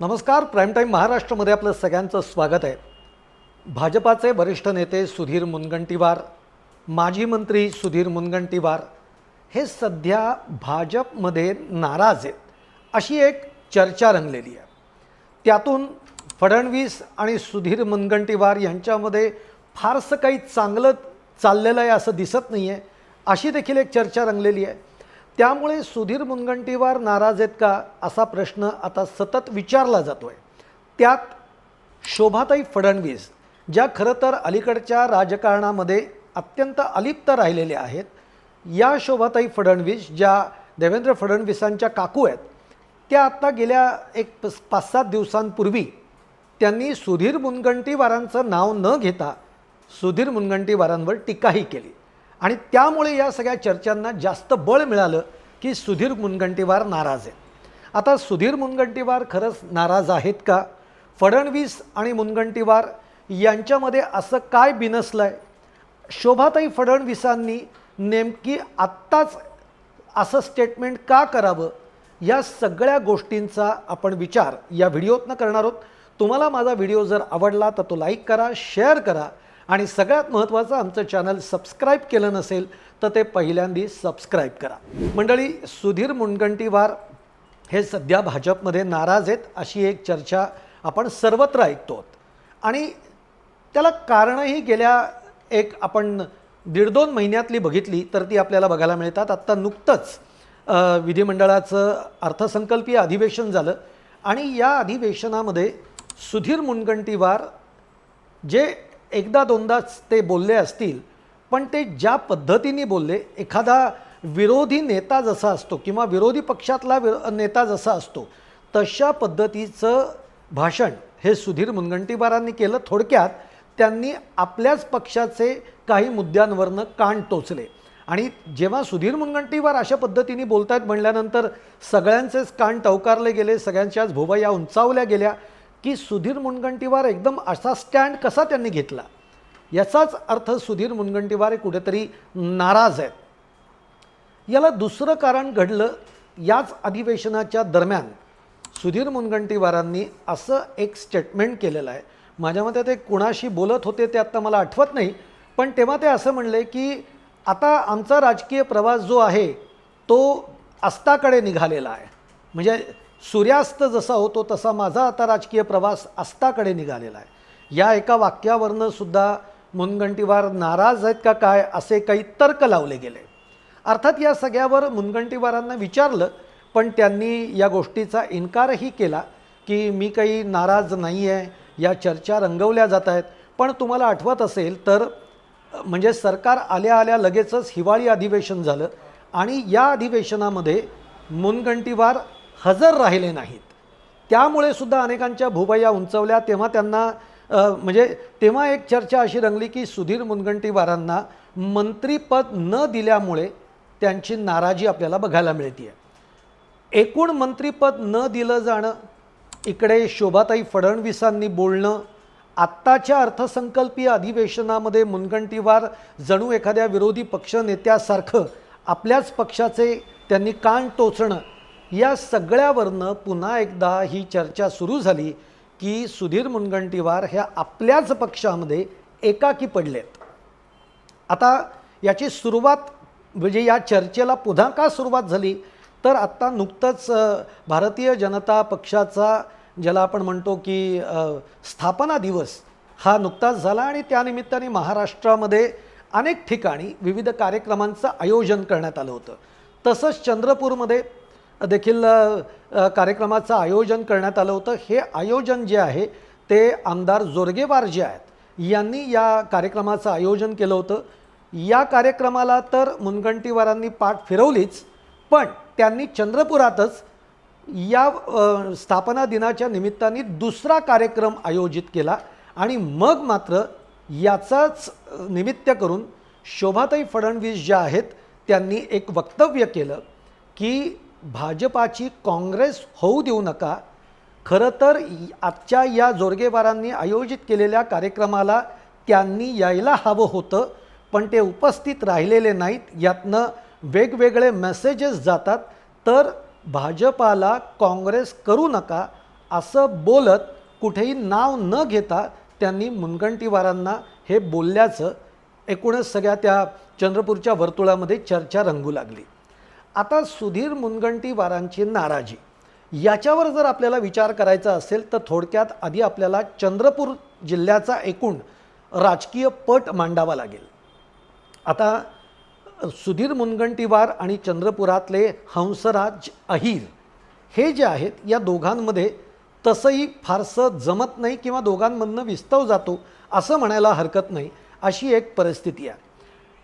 नमस्कार prime time महाराष्ट्रामध्ये आपलं सगळ्यांचं स्वागत आहे. भाजपाचे वरिष्ठ नेते सुधीर मुनगंटीवार माजी मंत्री सुधीर मुनगंटीवार हे सध्या भाजपमध्ये नाराज आहेत अशी एक चर्चा रंगलेली आहे. त्यातून फडणवीस आणि सुधीर मुनगंटीवार यांच्यामध्ये फारसं काही चांगलं चाललेलं आहे असं दिसत नाही आहे अशी देखील एक चर्चा रंगलेली आहे. त्यामुळे सुधीर मुनगंटीवार नाराज आहेत का असा प्रश्न आता सतत विचारला जातो आहे त्यात शोभाताई फडणवीस ज्या खरं तर अलीकडच्या राजकारणामध्ये अत्यंत अलिप्त राहिलेल्या आहेत या शोभाताई फडणवीस ज्या देवेंद्र फडणवीसांच्या काकू आहेत त्या आत्ता गेल्या एक प- पाच सात दिवसांपूर्वी त्यांनी सुधीर मुनगंटीवारांचं नाव न घेता सुधीर मुनगंटीवारांवर टीकाही केली. आणि त्यामुळे या सगळ्या चर्चांना जास्त बळ मिळालं की सुधीर मुनगंटीवार नाराज आहेत. आता सुधीर मुनगंटीवार खरंच नाराज आहेत का? फडणवीस आणि मुनगंटीवार यांच्यामध्ये असं काय बिनसलं आहे शोभाताई फडणवीसांनी नेमकी आत्ताच असं स्टेटमेंट का करावं? या सगळ्या गोष्टींचा आपण विचार या व्हिडिओतनं करणार आहोत. तुम्हाला माझा व्हिडिओ जर आवडला तर तो लाईक करा शेअर करा. आणि सगळ्यात महत्त्वाचं आमचं चॅनल सबस्क्राईब केलं नसेल तर ते पहिल्यांदी सबस्क्राईब करा मंडळी सुधीर मुनगंटीवार हे सध्या भाजपमध्ये नाराज आहेत अशी एक चर्चा आपण सर्वत्र ऐकतो आहोत. आणि त्याला कारणंही गेल्या एक आपण दीड दोन महिन्यातली बघितली तर ती आपल्याला बघायला मिळतात आत्ता नुकतंच विधिमंडळाचं अर्थसंकल्पीय अधिवेशन झालं आणि या अधिवेशनामध्ये सुधीर मुनगंटीवार जे एकदा दोनदाच ते बोलले असतील पण ते ज्या पद्धतीने बोलले एखादा विरोधी नेता जसा असतो किंवा विरोधी पक्षातला विरो नेता जसा असतो तशा पद्धतीचं भाषण हे सुधीर मुनगंटीवारांनी केलं थोडक्यात त्यांनी आपल्याच पक्षाचे काही मुद्द्यांवरनं कान टोचले. आणि जेव्हा सुधीर मुनगंटीवार अशा पद्धतीने बोलत आहेत म्हणल्यानंतर सगळ्यांचेच कान टवकारले गेले सगळ्यांच्याच भोवया उंचावल्या गेल्या की सुधीर मुनगंटीवार एकदम असा स्टँड कसा त्यांनी घेतला? याचाच अर्थ सुधीर मुनगंटीवार हे कुठेतरी नाराज आहेत. याला दुसरं कारण घडलं याच अधिवेशनाच्या दरम्यान. सुधीर मुनगंटीवारांनी असं एक स्टेटमेंट केलेलं आहे. माझ्या मते ते कुणाशी बोलत होते ते आत्ता मला आठवत नाही पण तेव्हा ते असं म्हणले की आता आमचा राजकीय प्रवास जो आहे तो अस्ताकडे निघालेला आहे. म्हणजे सूर्यास्त जसा होतो तसा माझा आता राजकीय प्रवास अस्ताकडे निघालेला आहे. या एका वाक्यावरनं सुद्धा मुनगंटीवार नाराज आहेत का काय असे काही तर्क लावले गेले. अर्थात या सगळ्यावर मुनगंटीवारांना विचारलं पण त्यांनी या गोष्टीचा इन्कारही केला की मी काही नाराज नाही आहे या चर्चा रंगवल्या जात आहेत. पण तुम्हाला आठवत असेल तर म्हणजे सरकार आल्या आल्या लगेचच हिवाळी अधिवेशन झालं आणि या अधिवेशनामध्ये मुनगंटीवार हजर राहिले नाहीत. त्यामुळे सुद्धा अनेकांच्या भुवया उंचवल्या. तेव्हा त्यांना म्हणजे तेव्हा एक चर्चा अशी रंगली की सुधीर मुनगंटीवारांना मंत्रीपद न दिल्यामुळे त्यांची नाराजी आपल्याला बघायला मिळते एकूण मंत्रीपद न दिलं जाणं इकडे शोभाताई फडणवीसांनी बोलणं आत्ताच्या अर्थसंकल्पीय अधिवेशनामध्ये मुनगंटीवार जणू एखाद्या विरोधी पक्षनेत्यासारखं आपल्याच पक्षाचे त्यांनी कान टोचणं या सगळ्यावरनं पुन्हा एकदा ही चर्चा सुरू झाली की सुधीर मुनगंटीवार ह्या आपल्याच पक्षामध्ये एकाकी पडलेत. आता याची सुरुवात म्हणजे या चर्चेला पुन्हा का सुरुवात झाली? तर आत्ता नुकतंच भारतीय जनता पक्षाचा ज्याला आपण म्हणतो की स्थापना दिवस हा नुकताच झाला आणि त्यानिमित्ताने महाराष्ट्रामध्ये अनेक ठिकाणी विविध कार्यक्रमांचं आयोजन करण्यात आलं होतं. तसंच चंद्रपूरमध्ये देखील कार्यक्रमाचं आयोजन करण्यात आलं होतं. हे आयोजन जे आहे ते आमदार जोरगेवार जे आहेत यांनी या कार्यक्रमाचं आयोजन केलं होतं. या कार्यक्रमाला तर मुनगंटीवारांनी पाठ फिरवलीच पण त्यांनी चंद्रपुरातच या स्थापना दिनाच्या निमित्ताने दुसरा कार्यक्रम आयोजित केला आणि मग मात्र याचाच निमित्त करून शोभाताई फडणवीस ज्या आहेत त्यांनी एक वक्तव्य केलं की भाजपाची काँग्रेस होऊ देऊ नका खरं तर आजच्या या जोरगेवारांनी आयोजित केलेल्या कार्यक्रमाला त्यांनी यायला हवं होतं पण ते उपस्थित राहिलेले नाहीत. यातनं वेगवेगळे मेसेजेस जातात तर भाजपाला काँग्रेस करू नका असं बोलत कुठेही नाव न घेता त्यांनी मुनगंटीवारांना हे बोलल्याचं एकूणच सगळ्या त्या चंद्रपूरच्या वर्तुळामध्ये चर्चा रंगू लागली. आता सुधीर मुनगंटीवारांची नाराजी. याच्यावर जर आपल्याला विचार करायचा असेल तर थोडक्यात आधी आपल्याला चंद्रपूर जिल्ह्याचा एकूण राजकीय पट मांडावा लागेल. आता सुधीर मुनगंटीवार आणि चंद्रपुरातले हंसराज अहिर हे जे आहेत या दोघांमध्ये तसंही फारसं जमत नाही किंवा दोघांमधनं विस्तव जातो असं म्हणायला हरकत नाही अशी एक परिस्थिती आहे.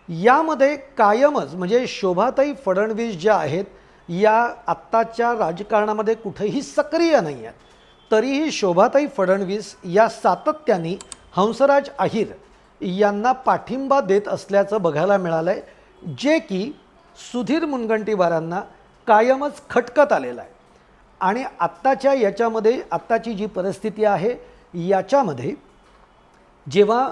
यामध्ये कायमच म्हणजे शोभाताई फडणवीस ज्या आहेत या आत्ताच्या राजकारणामध्ये कुठेही सक्रिय नाही आहेत. तरीही शोभाताई फडणवीस या सातत्याने हंसराज अहिर यांना पाठिंबा देत असल्याचं बघायला मिळालं आहे जे की सुधीर मुनगंटीवारांना कायमच खटकत आलेलं आहे. आणि आत्ताच्या याच्यामध्ये आत्ताची जी परिस्थिती आहे याच्यामध्ये जेव्हा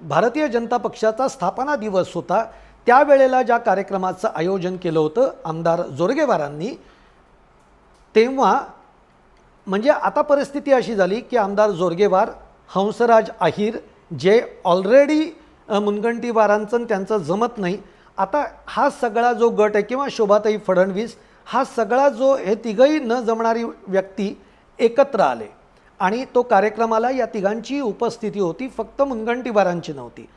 भारतीय जनता पक्षाचा स्थापना दिवस होता. त्यावेळेला ज्या कार्यक्रमाचं आयोजन केलं होतं आमदार जोरगेवारांनी तेव्हा म्हणजे आता परिस्थिती अशी झाली की आमदार जोरगेवार हंसराज अहिर जे ऑलरेडी मुनगंटीवारांचं त्यांचं जमत नाही आता हा सगळा जो गट आहे किंवा शोभाताई फडणवीस हा सगळा जो हे तिघही न जमणारी व्यक्ती एकत्र आले. आणि तो कार्यक्रमाला या तिघांची उपस्थिती होती फक्त मुनगंटीवारांची नव्हती.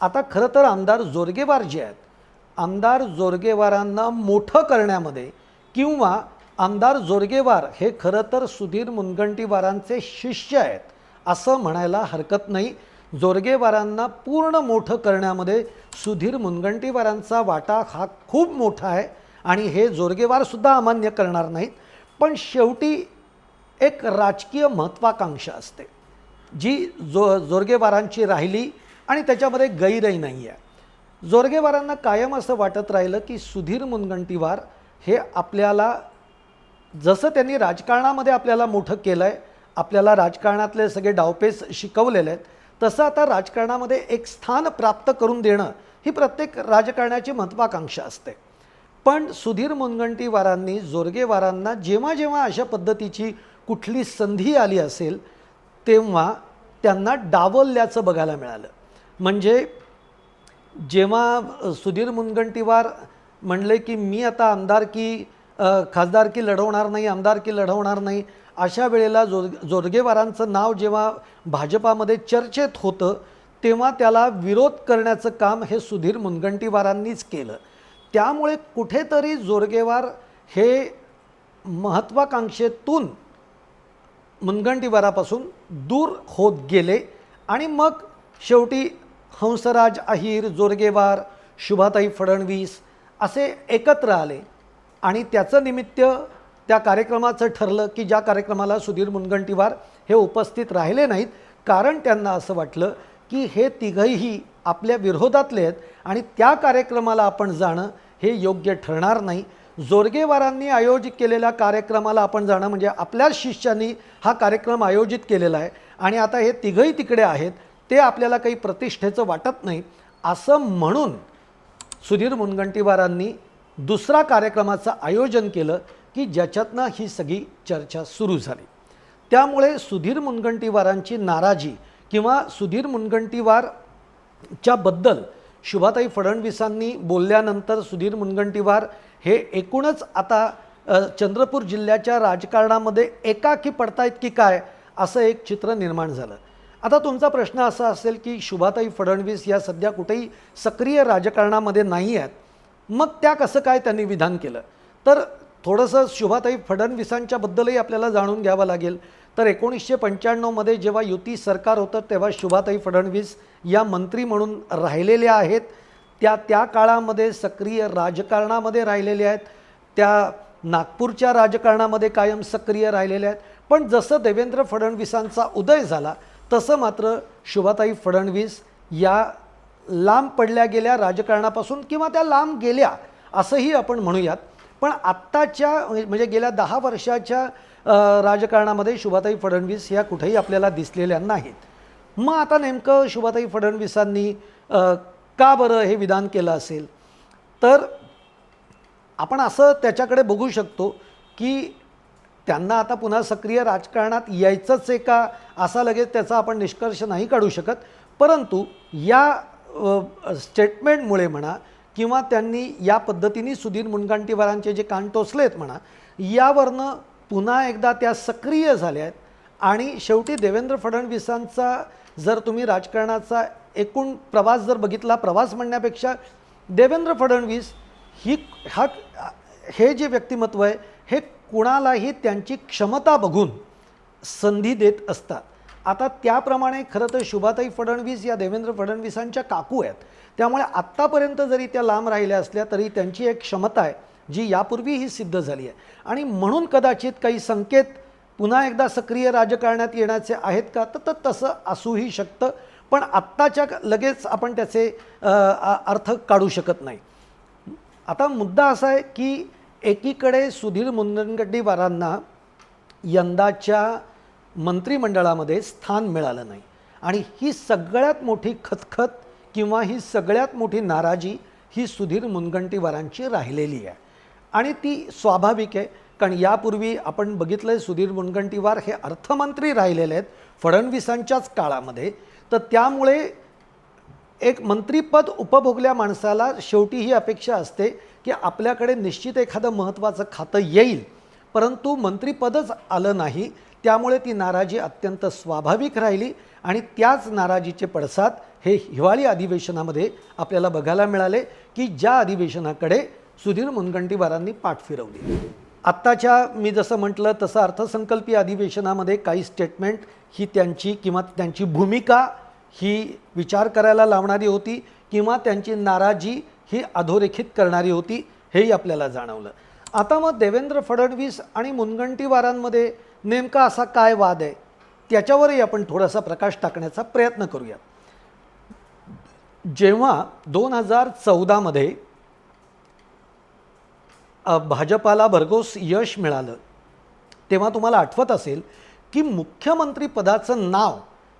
आता खरं तर आमदार जोरगेवार जे आहेत आमदार जोरगेवारांना मोठं करण्यामध्ये किंवा आमदार जोरगेवार हे खरं तर सुधीर मुनगंटीवारांचे शिष्य आहेत असं म्हणायला हरकत नाही. जोरगेवारांना पूर्ण मोठं करण्यामध्ये सुधीर मुनगंटीवारांचा वाटा हा खूप मोठा आहे आणि हे जोरगेवारसुद्धा अमान्य करणार नाहीत. पण शेवटी एक राजकीय महत्त्वाकांक्षा असते. जी जो जोरगेवारांची राहिली आणि त्याच्यामध्ये गैरही नाही आहे जोरगेवारांना कायम असं वाटत राहिलं की सुधीर मुनगंटीवार हे आपल्याला जसं त्यांनी राजकारणामध्ये आपल्याला मोठं केलं आहे आपल्याला राजकारणातले सगळे डावपेच शिकवलेले आहेत तसं आता राजकारणामध्ये एक स्थान प्राप्त करून देणं ही प्रत्येक राजकारणाची महत्त्वाकांक्षा असते. पण सुधीर मुनगंटीवारांनी जोरगेवारांना जेव्हा जेव्हा अशा पद्धतीची कुठली संधी आली असेल तेव्हा त्यांना डावलल्याचं बघायला मिळालं. म्हणजे जेव्हा सुधीर मुनगंटीवार म्हणले की मी आता आमदारकी खासदारकी लढवणार नाही आमदारकी लढवणार नाही अशा वेळेला जोर जोरगेवारांचं नाव जेव्हा भाजपामध्ये चर्चेत होतं तेव्हा त्याला विरोध करण्याचं काम हे सुधीर मुनगंटीवारांनीच केलं. त्यामुळे कुठेतरी जोरगेवार हे महत्त्वाकांक्षेतून मुनगंटीवारापासून दूर होत गेले आणि मग शेवटी हंसराज अहिर जोरगेवार शुभाताई फडणवीस असे एकत्र आले. आणि त्याचं निमित्त त्या कार्यक्रमाचं ठरलं की ज्या कार्यक्रमाला सुधीर मुनगंटीवार हे उपस्थित राहिले नाहीत कारण त्यांना असं वाटलं की हे तिघही आपल्या विरोधातले आहेत आणि त्या कार्यक्रमाला आपण जाणं हे योग्य ठरणार नाही. जोरगेवारांनी आयोजित केलेल्या कार्यक्रमाला आपण जाणं म्हणजे आपल्याच शिष्यांनी हा कार्यक्रम आयोजित केलेला आहे. आणि आता हे तिघही तिकडे आहेत. ते आपल्याला काही प्रतिष्ठेचं वाटत नाही. असं म्हणून सुधीर मुनगंटीवारांनी दुसरा कार्यक्रमाचं आयोजन केलं की ज्याच्यातनं ही सगळी चर्चा सुरू झाली. त्यामुळे सुधीर मुनगंटीवारांची नाराजी किंवा सुधीर मुनगंटीवारच्याबद्दल शुभाताई फडणवीसांनी बोलल्यानंतर सुधीर मुनगंटीवार हे एकूणच आता चंद्रपूर जिल्ह्याच्या राजकारणामध्ये एकाकी पडतायत की काय असं एक चित्र निर्माण झालं. आता तुमचा प्रश्न असा असेल की शुभाताई फडणवीस या सध्या कुठेही सक्रिय राजकारणामध्ये नाही आहेत मग त्या कसं काय त्यांनी विधान केलं? तर थोडंसं शुभाताई फडणवीसांच्याबद्दलही आपल्याला जाणून घ्यावं लागेल. तर एकोणीसशे पंच्याण्णवमध्ये जेव्हा युती सरकार होतं तेव्हा शुभाताई फडणवीस या मंत्री म्हणून राहिलेल्या आहेत. त्या त्या काळामध्ये सक्रिय राजकारणामध्ये राहिलेल्या आहेत. त्या नागपूरच्या राजकारणामध्ये कायम सक्रिय राहिलेल्या आहेत. पण जसं देवेंद्र फडणवीसांचा उदय झाला तसं मात्र शुभाताई फडणवीस या लांब पडल्या गेल्या राजकारणापासून किंवा त्या लांब गेल्या असंही आपण म्हणूयात. पण आत्ताच्या म्हणजे गेल्या दहा वर्षाच्या राजकारणामध्ये शुभाताई फडणवीस ह्या कुठेही आपल्याला दिसलेल्या नाहीत. मग आता नेमकं शुभाताई फडणवीसांनी का बरं हे विधान केलं असेल? तर आपण असं त्याच्याकडे बघू शकतो की त्यांना आता पुन्हा सक्रिय राजकारणात यायचंच आहे का असा लगेच त्याचा आपण निष्कर्ष नाही काढू शकत. परंतु या स्टेटमेंटमुळे म्हणा किंवा त्यांनी या पद्धतीने सुधीर मुनगंटीवारांचे जे कान टोचलेत म्हणा यावरनं पुन्हा एकदा त्या सक्रिय झाल्या आहेत आणि शेवटी देवेंद्र फडणवीसांचा जर तुम्ही राजकारणाचा एकूण प्रवास जर बघितला प्रवास म्हणण्यापेक्षा देवेंद्र फडणवीस ही हा हे जे व्यक्तिमत्व आहे हे कुणालाही त्यांची क्षमता बघून संधी देत असतात. आता त्याप्रमाणे खरं तर शुभाताई फडणवीस या देवेंद्र फडणवीसांच्या काकू आहेत. त्यामुळे आत्तापर्यंत जरी त्या लांब राहिल्या असल्या तरी त्यांची एक क्षमता आहे. जी यापूर्वीही सिद्ध झाली आहे. आणि म्हणून कदाचित काही संकेत पुन्हा एकदा सक्रिय राजकारणात येण्याचे आहेत का? तर तर तसं असूही शकतं. पण आत्ताच्या लगेच आपण त्याचे अर्थ काढू शकत नाही. आता मुद्दा असा आहे की एकीकडे सुधीर मुनगंटीवारांना यंदाच्या मंत्रिमंडळामध्ये स्थान मिळालं नाही. आणि ही सगळ्यात मोठी खतखत किंवा ही सगळ्यात मोठी नाराजी ही सुधीर मुनगंटीवारांची राहिलेली आहे. आणि ती स्वाभाविक आहे. कारण यापूर्वी आपण बघितलं आहे सुधीर मुनगंटीवार हे अर्थमंत्री राहिलेले आहेत फडणवीसांच्याच काळामध्ये. तर त्यामुळे एक मंत्रीपद उपभोगल्या माणसाला शेवटी ही अपेक्षा असते की आपल्याकडे निश्चित एखादं महत्त्वाचं खातं येईल. परंतु मंत्रीपदच आलं नाही त्यामुळे ती नाराजी अत्यंत स्वाभाविक राहिली आणि त्याच नाराजीचे पडसाद हे हिवाळी अधिवेशनामध्ये आपल्याला बघायला मिळाले की ज्या अधिवेशनाकडे सुधीर मुनगंटीवारांनी पाठ फिरवली. आत्ताच्या मी जसं म्हटलं तसं अर्थसंकल्पीय अधिवेशनामध्ये काही स्टेटमेंट ही त्यांची किंवा त्यांची भूमिका ही विचार करायला लावणारी होती किंवा त्यांची नाराजी ही अधोरेखित करणारी होती हेही आपल्याला जाणवलं. आता मग देवेंद्र फडणवीस आणि मुनगंटीवारांमध्ये नेमका असा काय वाद आहे त्याच्यावरही आपण थोडासा प्रकाश टाकण्याचा प्रयत्न करूया जेव्हा दोन हजार चौदामध्ये भाजपाला भरघोस यश मिळालं. तेव्हा तुम्हाला आठवत असेल की मुख्यमंत्रीपदाचं नाव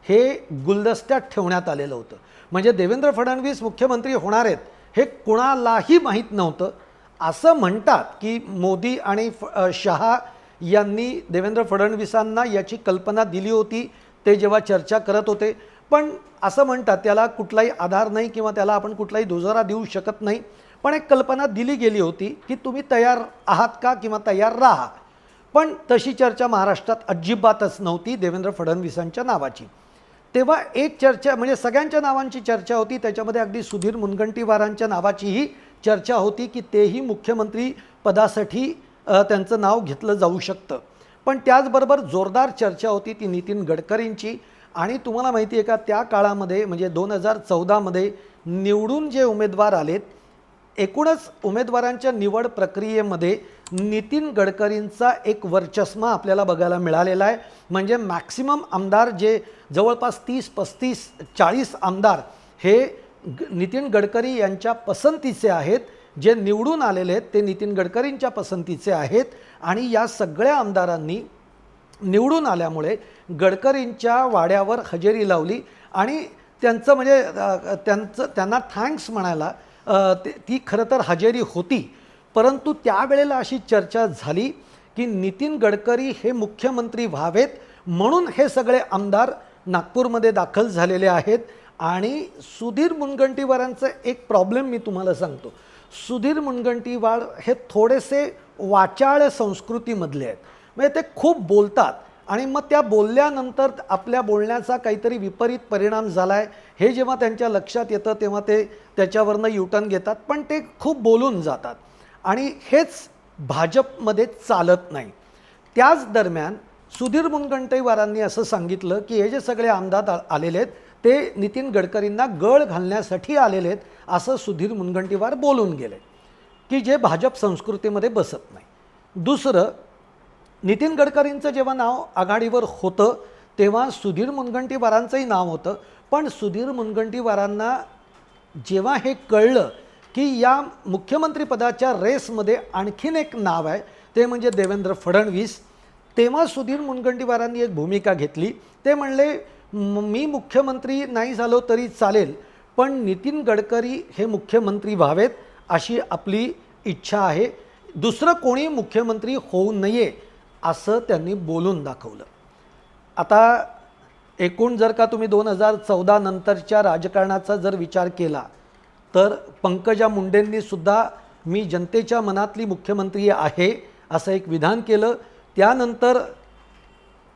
हे गुलदस्त्यात ठेवण्यात आलेलं होतं. म्हणजे देवेंद्र फडणवीस मुख्यमंत्री होणार आहेत हे कुणालाही माहीत नव्हतं. असं म्हणतात की मोदी आणि फ शहा यांनी देवेंद्र फडणवीसांना याची कल्पना दिली होती ते जेव्हा चर्चा करत होते. पण असं म्हणतात त्याला कुठलाही आधार नाही किंवा त्याला आपण कुठलाही दुजोरा देऊ शकत नाही. पण एक कल्पना दिली गेली होती की तुम्ही तयार आहात का किंवा तयार राहा. पण तशी चर्चा महाराष्ट्रात अजिबातच नव्हती देवेंद्र फडणवीसांच्या नावाची. तेव्हा एक चर्चा म्हणजे सगळ्यांच्या नावांची चर्चा होती त्याच्यामध्ये अगदी सुधीर मुनगंटीवारांच्या नावाचीही चर्चा होती की तेही मुख्यमंत्री पदासाठी त्यांचं नाव घेतलं जाऊ शकतं. पण त्याचबरोबर जोरदार चर्चा होती ती नितीन गडकरींची. आणि तुम्हाला माहिती आहे का त्या काळामध्ये म्हणजे दोन हजार चौदामध्ये निवडून जे उमेदवार आलेत एकूणच उमेदवारांच्या निवड प्रक्रियेमध्ये नितीन गडकरींचा एक वर्चस्मा आपल्याला बघायला मिळालेला आहे. म्हणजे मॅक्सिमम आमदार जे जवळपास तीस पस्तीस चाळीस आमदार हे ग नितीन गडकरी यांच्या पसंतीचे आहेत. जे निवडून आलेले आहेत ते नितीन गडकरींच्या पसंतीचे आहेत. आणि या सगळ्या आमदारांनी निवडून आल्यामुळे गडकरींच्या वाड्यावर हजेरी लावली. आणि त्यांचं म्हणजे त्यांचं त्यांना थँक्स म्हणायला ते ती खरं तर हजेरी होती परंतु त्यावेळेला अशी चर्चा झाली की नितीन गडकरी हे मुख्यमंत्री व्हावेत म्हणून हे सगळे आमदार नागपूरमध्ये दाखल झालेले आहेत. आणि सुधीर मुनगंटीवारांचं एक प्रॉब्लेम मी तुम्हाला सांगतो. सुधीर मुनगंटीवार हे थोडेसे वाचाळ संस्कृतीमधले आहेत. म्हणजे ते खूप बोलतात. आणि मग त्या बोलल्यानंतर आपल्या बोलण्याचा काहीतरी विपरीत परिणाम झाला आहे हे जेव्हा त्यांच्या लक्षात येतं तेव्हा ते त्याच्यावरनं युटर्न घेतात. पण ते खूप बोलून जातात. आणि हेच भाजपमध्ये चालत नाही. त्याच दरम्यान सुधीर मुनगंटीवारांनी असं सांगितलं की हे जे सगळे आमदार आलेले आहेत ते नितीन गडकरींना गळ घालण्यासाठी आलेले आहेत असं सुधीर मुनगंटीवार बोलून गेले. की जे भाजप संस्कृतीमध्ये बसत नाही. दुसरं नितीन गडकरींचं जेव्हा नाव आघाडीवर होतं तेव्हा सुधीर मुनगंटीवारांचंही नाव होतं. पण सुधीर मुनगंटीवारांना जेव्हा हे कळलं की या मुख्यमंत्रीपदाच्या रेसमध्ये आणखीन एक नाव आहे ते म्हणजे देवेंद्र फडणवीस तेव्हा सुधीर मुनगंटीवारांनी एक भूमिका घेतली. ते म्हणले मी मुख्यमंत्री नाही झालो तरी चालेल पण नितीन गडकरी हे मुख्यमंत्री व्हावेत अशी आपली इच्छा आहे. दुसरं कोणी मुख्यमंत्री होऊ नये असं त्यांनी बोलून दाखवलं. आता एकूण जर का तुम्ही दोन हजार चौदा नंतरच्या राजकारणाचा जर विचार केला तर पंकजा मुंडेंनीसुद्धा मी जनतेच्या मनातली मुख्यमंत्री आहे असं एक विधान केलं. त्यानंतर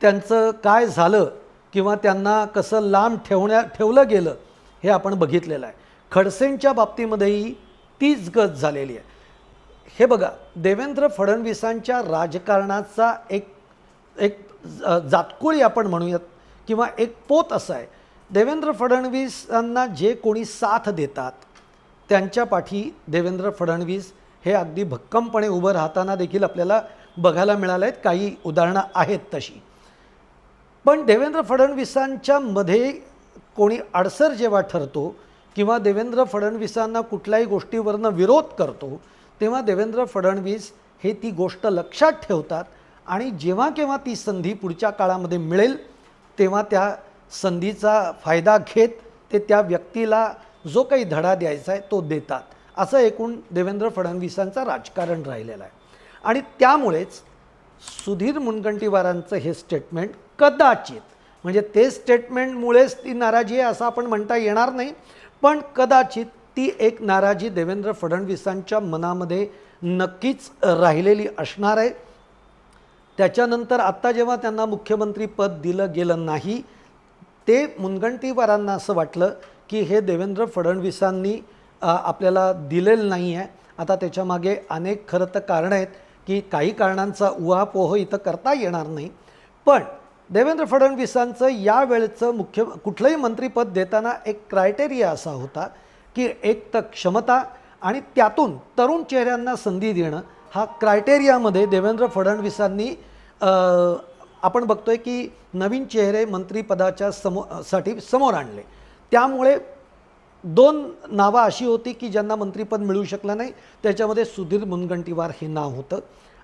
त्यांचं काय झालं किंवा त्यांना कसं लांब ठेवण्या ठेवलं गेलं हे आपण बघितलेलं आहे. खडसेंच्या बाबतीमध्येही तीच गत झालेली आहे. हे बघा देवेंद्र फडणवीसांच्या राजकारणाचा एक एक जातकुळी आपण म्हणूयात किंवा एक पोत असा आहे. देवेंद्र फडणवीसांना जे कोणी साथ देतात त्यांच्या पाठी देवेंद्र फडणवीस हे अगदी भक्कमपणे उभं राहताना देखील आपल्याला बघायला मिळालं आहेत काही उदाहरणं आहेत तशी. पण देवेंद्र फडणवीसांच्या मध्ये कोणी अडसर जेव्हा ठरतो किंवा देवेंद्र फडणवीसांना कुठल्याही गोष्टीवरनं विरोध करतो तेव्हा देवेंद्र फडणवीस हे ती गोष्ट लक्षात ठेवतात आणि जेव्हा केव्हा ती संधी पुढच्या काळामध्ये मिळेल तेव्हा त्या संधीचा फायदा घेत ते त्या व्यक्तीला जो काही धडा द्यायचा आहे तो देतात. असं एकूण देवेंद्र फडणवीसांचं राजकारण राहिलेलं आहे. आणि त्यामुळेच सुधीर मुनगंटीवारांचं हे स्टेटमेंट कदाचित म्हणजे ते स्टेटमेंटमुळेच ती नाराजी आहे असं आपण म्हणता येणार नाही पण कदाचित ती एक नाराजी देवेंद्र फडणवीसांच्या मनामध्ये नक्कीच राहिलेली असणार आहे. त्याच्यानंतर आत्ता जेव्हा त्यांना मुख्यमंत्रीपद दिलं गेलं नाही ते मुनगंटीवारांना असं वाटलं की हे देवेंद्र फडणवीसांनी आपल्याला दिलेलं नाही आहे आता त्याच्यामागे अनेक खरं तर कारणं आहेत की काही कारणांचा उहापोह इथं करता येणार नाही. पण देवेंद्र फडणवीसांचं यावेळचं मुख्य कुठलंही मंत्रीपद देताना एक क्रायटेरिया असा होता की एक तर क्षमता आणि त्यातून तरुण चेहऱ्यांना संधी देणं हा क्रायटेरियामध्ये देवेंद्र फडणवीसांनी आपण बघतोय की नवीन चेहरे मंत्रीपदाच्या समो साठी समोर आणले. त्यामुळे दोन नावं अशी होती की ज्यांना मंत्रिपद मिळू शकलं नाही त्याच्यामध्ये सुधीर मुनगंटीवार हे नाव होतं.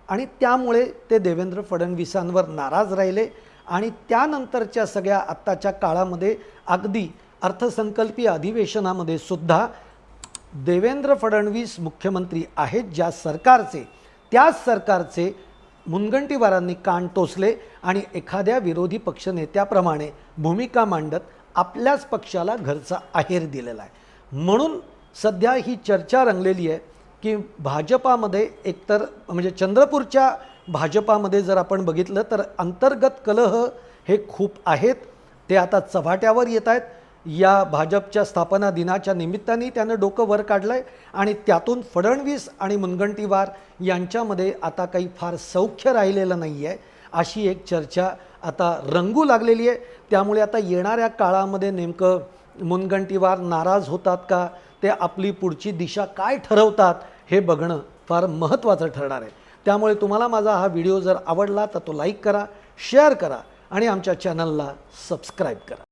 आणि त्यामुळे ते देवेंद्र फडणवीसांवर नाराज राहिले आणि त्यानंतरच्या सगळ्या आत्ताच्या काळामध्ये अगदी अर्थसंकल्पीय अधिवेशनामध्ये सुद्धा देवेंद्र फडणवीस मुख्यमंत्री आहेत ज्या सरकारचे त्याच सरकारचे मुनगंटीवारांनी कान टोचले आणि एखाद्या विरोधी पक्षनेत्याप्रमाणे भूमिका मांडत आपल्याच पक्षाला घरचा आहेर दिलेला आहे. म्हणून सध्या ही चर्चा रंगलेली आहे की भाजपामध्ये एकतर म्हणजे चंद्रपूरच्या भाजपामध्ये जर आपण बघितलं तर अंतर्गत कलह हे खूप आहेत. ते आता चव्हाट्यावर येत आहेत. या भाजपच्या स्थापना दिनाच्या निमित्ताने त्यानं डोकं वर काढलं आहे आणि त्यातून फडणवीस आणि मुनगंटीवार यांच्यामध्ये आता काही फार सौख्य राहिलेलं नाही आहे अशी एक चर्चा आता रंगू लागलेली आहे. त्यामुळे आता येणाऱ्या काळामध्ये नेमकं मुनगंटीवार नाराज होतात का? ते आपली पुढची दिशा काय ठरवतात हे बघणं फार महत्त्वाचं ठरणार आहे. त्यामुळे तुम्हाला माझा हा व्हिडिओ जर आवडला तर तो लाईक करा शेअर करा आणि आमच्या चॅनलला सबस्क्राईब करा.